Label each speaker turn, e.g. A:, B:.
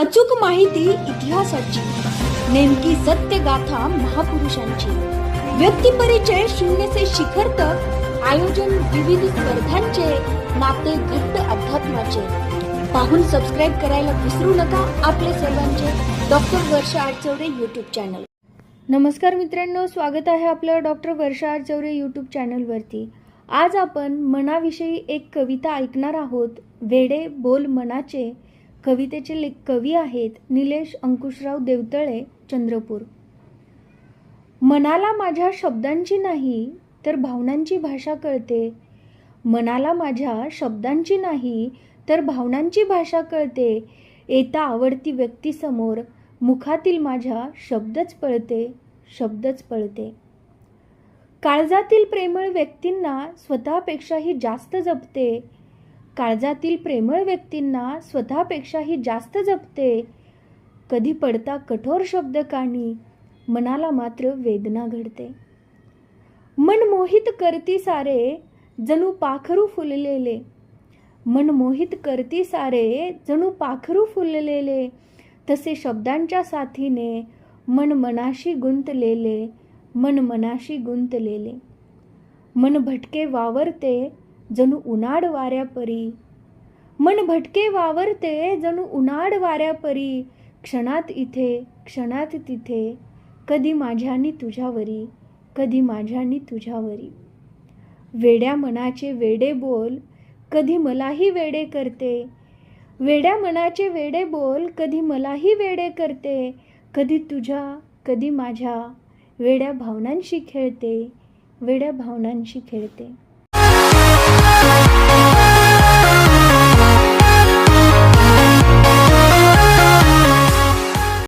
A: अचूक माहिती इतिहासाची. नेमकी सत्य गाथा महापुरुषांची. व्यक्तिपरिचय शून्य से शिखर तक आयोजन विविध स्पर्धांचे नाते घट्ट अध्यात्माचे. पाहून सबस्क्राईब करायला विसरू नका आपले सर्वांचे. Doctor Varsha Aathchaure YouTube channel
B: नमस्कार मित्रांनो स्वागत आहे आपलं डॉक्टर वर्षा आरचौरे यूट्यूब चॅनलवरती आज आपण मनाविषयी एक कविता ऐकणार आहोत वेडे बोल मनाचे. कवितेचे लेख कवी आहेत निलेश अंकुशराव देवतळे चंद्रपूर. मनाला माझ्या शब्दांची नाही तर भावनांची भाषा कळते. मनाला माझ्या शब्दांची नाही तर भावनांची भाषा कळते. येता आवडती व्यक्तीसमोर मुखातील माझ्या शब्दच पळते शब्दच पळते. काळजातील प्रेमळ व्यक्तींना स्वतःपेक्षाही जास्त जपते. काळजातील प्रेमळ व्यक्तींना स्वतःपेक्षाही जास्त जपते. कधी पडता कठोर शब्द काणी मनाला मात्र वेदना घडते. मन मोहित करती सारे जणू पाखरू फुललेले. मन मोहित करती सारे जणू पाखरू फुललेले. तसे शब्दांच्या साथीने मन मनाशी गुंतलेले मन मनाशी गुंतलेले. मन भटके वावरते जणू उन्हाड वाऱ्यापरी मन भटके वावरते जणू उन्हाड वाऱ्यापरी क्षणात इथे क्षणात तिथे. कधी माझ्यानी तुझ्यावरी कधी माझ्यानी तुझ्यावरी वेड्या मनाचे वेडे बोल कधी मलाही वेडे करते. वेड्या मनाचे वेडे बोल कधी मलाही वेडे करते. कधी तुझ्या कधी माझ्या. वेड्या भावनांशी खेळते वेड्या भावनांशी खेळते.